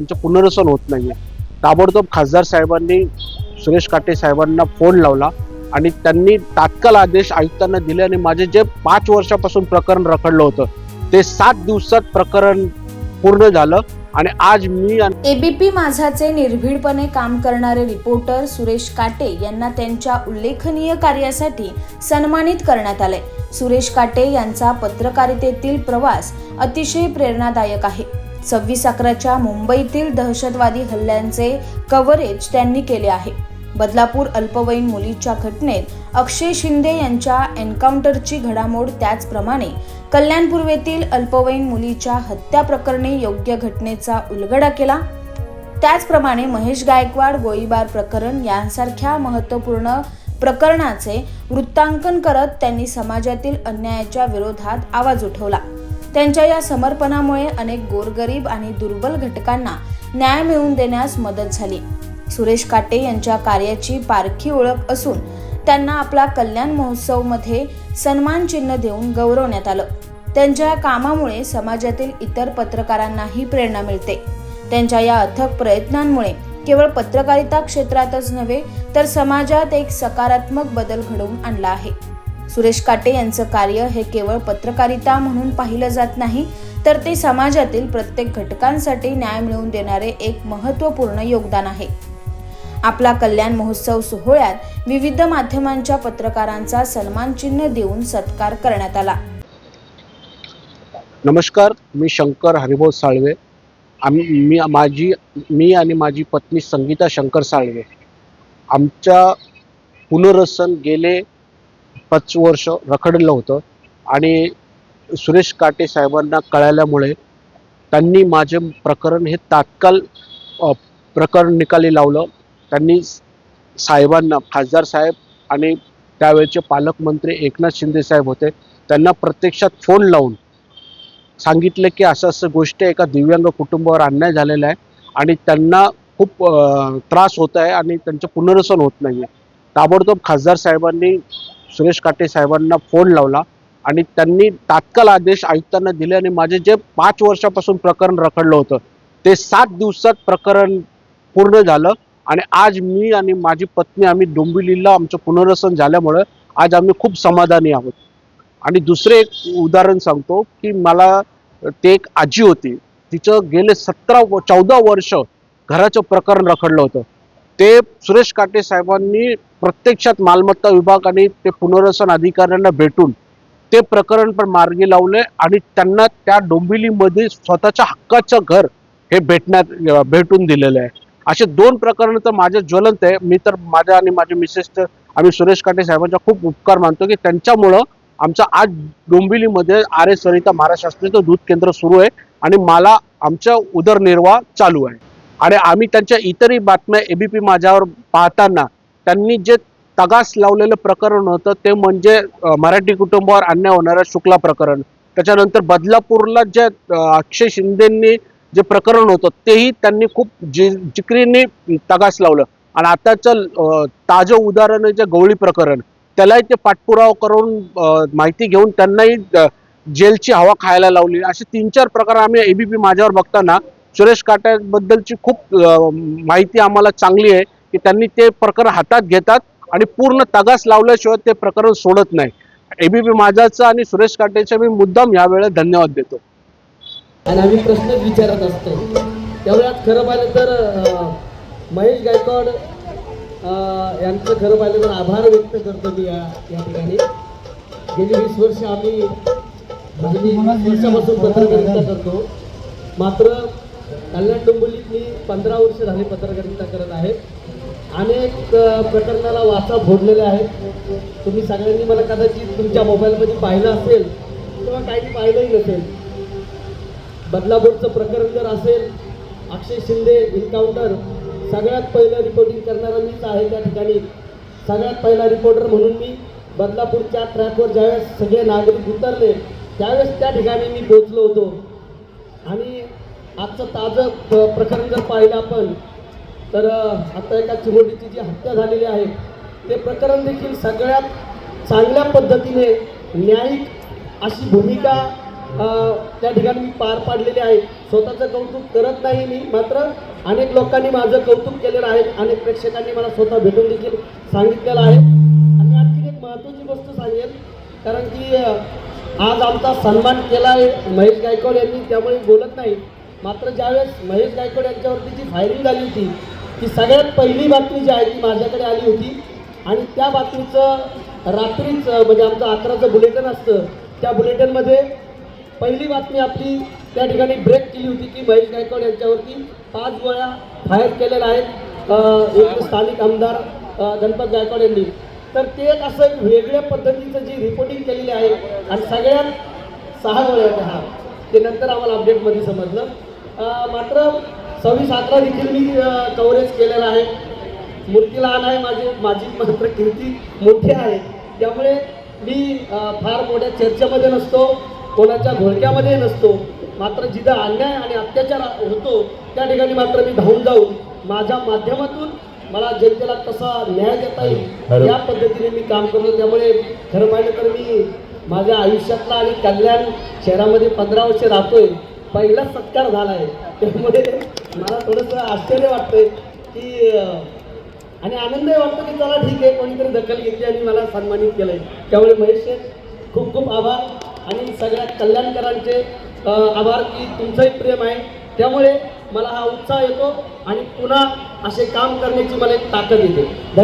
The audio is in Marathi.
त्यांचं पुनर्वसन होत नाहीये. ताबडतोब खासदार साहेबांनी सुरेश काटे साहेबांना फोन लावला आणि त्यांनी तात्काळ आदेश आयुक्तांना दिले आणि माझे जे पाच वर्षापासून प्रकरण रखडलं होतं ते सात दिवसात प्रकरण पूर्ण झालं आणि आज मी एबीपी माझाचे निर्भीडपणे काम करणारे रिपोर्टर सुरेश काटे यांना त्यांच्या उल्लेखनीय कार्यासाठी सन्मानित करण्यात आले. सुरेश काटे यांचा पत्रकारितेतील प्रवास अतिशय प्रेरणादायक आहे. सव्वीस अकराच्या मुंबईतील दहशतवादी हल्ल्यांचे कव्हरेज त्यांनी केले आहे. बदलापूर अल्पवयीन मुलीच्या घटनेत अक्षय शिंदे यांच्या एन्काउंटरची घडामोड त्याचप्रमाणे कल्याण पूर्वेतील अल्पवयीन मुलीच्या हत्या प्रकरणी योग्य घटनेचा उलगडा केला. त्याचप्रमाणे महेश गायकवाड गोळीबार प्रकरण यांसारख्या महत्त्वपूर्ण प्रकरणाचे वृत्तांकन करत त्यांनी समाजातील अन्यायाच्या विरोधात आवाज उठवला. त्यांच्या या समर्पणामुळे अनेक गोरगरीब आणि दुर्बल घटकांना न्याय मिळवून देण्यास मदत झाली. सुरेश काटे यांच्या कार्याची पारखी ओळख असून त्यांना आपला कल्याण महोत्सवमध्ये सन्मान चिन्ह देऊन गौरवण्यात आलं. त्यांच्या कामामुळे समाजातील इतर पत्रकारांनाही प्रेरणा मिळते. त्यांच्या या अथक प्रयत्नांमुळे केवळ पत्रकारिता क्षेत्रातच नव्हे तर समाजात एक सकारात्मक बदल घडवून आणला आहे. सुरेश काटे यांचं कार्य हे केवळ पत्रकारिता म्हणून पाहिलं जात नाही तर ते समाजातील प्रत्येक घटकांसाठी न्याय मिळवून देणारे एक महत्त्वपूर्ण योगदान आहे. आपला कल्याण महोत्सव सोहळ्यात विविध माध्यमांच्या पत्रकारांचा सन्मान चिन्ह देऊन सत्कार करण्यात आला. नमस्कार मी शंकर हरिभाऊ साळवे. आम्ही मी माझी मी आणि माझी पत्नी संगीता शंकर साळवे. आमच्या पुनर्वसन गेले पाच वर्ष रखडलं होतं. आणि सुरेश काटे साहेबांना कळाल्यामुळे त्यांनी माझे प्रकरण हे तात्काळ प्रकरण निकाली लावलं. त्यांनी साहेबांना खासदार साहेब आणि त्यावेळचे पालकमंत्री एकनाथ शिंदे साहेब होते त्यांना प्रत्यक्षात फोन लावून सांगितलं की असं असं गोष्ट एका दिव्यांग कुटुंबावर अन्याय झालेला आहे आणि त्यांना खूप त्रास होत आहे आणि त्यांचं पुनर्वसन होत नाही आहे ताबडतोब खासदार साहेबांनी सुरेश काटे साहेबांना फोन लावला आणि त्यांनी तात्काळ आदेश आयुक्तांना दिले आणि माझे जे पाच वर्षापासून प्रकरण रखडलं होतं ते सात दिवसात प्रकरण पूर्ण झालं. आणि आज मी आणि माझी पत्नी आम्ही डोंबिवलीला आमचं पुनर्वसन झाल्यामुळं आज आम्ही खूप समाधानी आहोत. आणि दुसरे एक उदाहरण सांगतो की मला ते एक आजी होती तिचं गेले सतरा चौदा वर्ष घराचं प्रकरण रखडलं होतं. ते सुरेश काटे साहेबांनी प्रत्यक्षात मालमत्ता विभाग आणि ते पुनर्वसन अधिकाऱ्यांना भेटून ते प्रकरण पण मार्गी लावले आणि त्यांना त्या डोंबिवलीमध्ये स्वतःच्या हक्काचं घर हे भेटण्यात भेटून दिलेलं आहे. असे दोन प्रकरण तर माझे ज्वलंत आहे. मी तर माझ्या आणि माझे मिसेस तर आम्ही सुरेश काटे साहेबांचा खूप उपकार मानतो की त्यांच्यामुळं आमचा आज डोंबिवलीमध्ये आर एस सरिता महाराष्ट्राचं दूध केंद्र सुरू आहे आणि मला आमचा उदरनिर्वाह चालू आहे. आणि आम्ही त्यांच्या इतरही बातम्या एबीपी माझ्यावर पाहताना त्यांनी जे तगास लावलेलं प्रकरण होतं ते म्हणजे मराठी कुटुंबावर अन्याय होणारं शुक्ला प्रकरण. त्याच्यानंतर बदलापूरला जे अक्षय शिंदेंनी जे प्रकरण होतं तेही त्यांनी खूप जि जिकरीने तगास लावलं. आणि आताचं ताजं उदाहरण जे गवळी प्रकरण त्यालाही ते पाठपुरावा करून माहिती घेऊन त्यांनाही जेलची हवा खायला लावली. असे तीन चार प्रकार आम्ही एबीपी माझ्यावर बघताना सुरेश काट्याबद्दलची खूप माहिती आम्हाला चांगली आहे की त्यांनी ते प्रकरण हातात घेतात आणि पूर्ण तगास लावल्याशिवाय ते प्रकरण सोडत नाही. एबीपी माझाचा आणि सुरेश काटेचा मी मुद्दाम यावेळेला धन्यवाद देतो. आणि आम्ही प्रश्न विचारत असतो. तेवढ्यात खरं पाहिलं तर महेश गायकवाड यांचं खरं पाहिलं तर आभार व्यक्त करतो मी या या ठिकाणी. गेली वीस वर्ष आम्ही वर्षापासून पत्रकारिता करतो. मात्र कल्याण डोंबिवलीत मी पंधरा वर्ष झाली पत्रकारिता करत आहे. अनेक प्रकरणाला वाचा फोडलेल्या आहेत. तुम्ही सगळ्यांनी मला कदाचित तुमच्या मोबाईलमध्ये पाहिलं असेल किंवा काही पाहिलंही नसेल. बदलापूरचं प्रकरण जर असेल अक्षय शिंदे एन्काउंटर सगळ्यात पहिलं रिपोर्टिंग करणारा मीच आहे त्या ठिकाणी. सगळ्यात पहिला रिपोर्टर म्हणून मी बदलापूरच्या ट्रॅकवर ज्यावेळेस सगळे नागरिक उतरले त्यावेळेस त्या ठिकाणी मी पोचलो होतो. आणि आजचं ताजं प्रकरण जर पाहिलं आपण तर आता एका चिमुरडीची जी हत्या झालेली आहे ते प्रकरण देखील सगळ्यात चांगल्या पद्धतीने न्यायिक अशी भूमिका त्या ठिकाणी मी पार पाडलेली आहे. स्वतःचं कौतुक करत नाही मी मात्र अनेक लोकांनी माझं कौतुक केलेलं आहे. अनेक प्रेक्षकांनी मला स्वतः भेटून देखील सांगितलेलं आहे. आणि आणखी एक महत्त्वाची गोष्ट सांगेल कारण की आज आमचा सन्मान केला आहे महेश गायकवाड यांनी त्यामुळे बोलत नाही. मात्र ज्यावेळेस महेश गायकवाड यांच्यावरती जी फायरिंग झाली होती ती सगळ्यात पहिली बातमी जी आहे ती माझ्याकडे आली होती. आणि त्या बातमीचं रात्रीच म्हणजे आमचं अकराचं बुलेटिन असतं त्या बुलेटिनमध्ये पहिली बातमी आपली त्या ठिकाणी ब्रेक केली होती की महेश गायकवाड यांच्यावरती पाच वेळा फायर केलेल्या आहेत. एक स्थानिक आमदार गणपत गायकवाड यांनी. तर ते एक असं एक वेगळ्या पद्धतीचं जी रिपोर्टिंग केलेली आहे आणि सगळ्यात सहा वेळा हा. ते नंतर आम्हाला अपडेटमध्ये समजलं. मात्र सव्वीस अकरा देखील मी कव्हरेज केलेलं आहे. मूर्ती लहान आहे माझी माझी मात्र कीर्ती मोठी आहे. त्यामुळे मी फार मोठ्या चर्चेमध्ये नसतो कोणाच्या घोळक्यामध्ये नसतो. मात्र जिथं अन्याय आणि अत्याचार होतो त्या ठिकाणी मात्र मी धावून जाऊन माझ्या माध्यमातून मला जनतेला कसा न्याय देता येईल या पद्धतीने मी काम करतो. त्यामुळे खरं पाहिलं तर मी माझ्या आयुष्यातला आणि कल्याण शहरामध्ये पंधरा वर्ष राहतोय. पहिला सत्कार झाला आहे. त्यामुळे मला थोडंसं आश्चर्य वाटतंय की आणि आनंदही वाटतो की चला ठीक आहे कोणीतरी दखल घेतली आणि मला सन्मानित केलंय. त्यामुळे महेश खूप खूप आभार. आणि सगळ्या कल्याणकरांचे आभार की तुमचंही प्रेम आहे. त्यामुळे मला हा उत्साह येतो आणि पुन्हा असे काम करण्याची मला एक ताकद येते. धन्यवाद.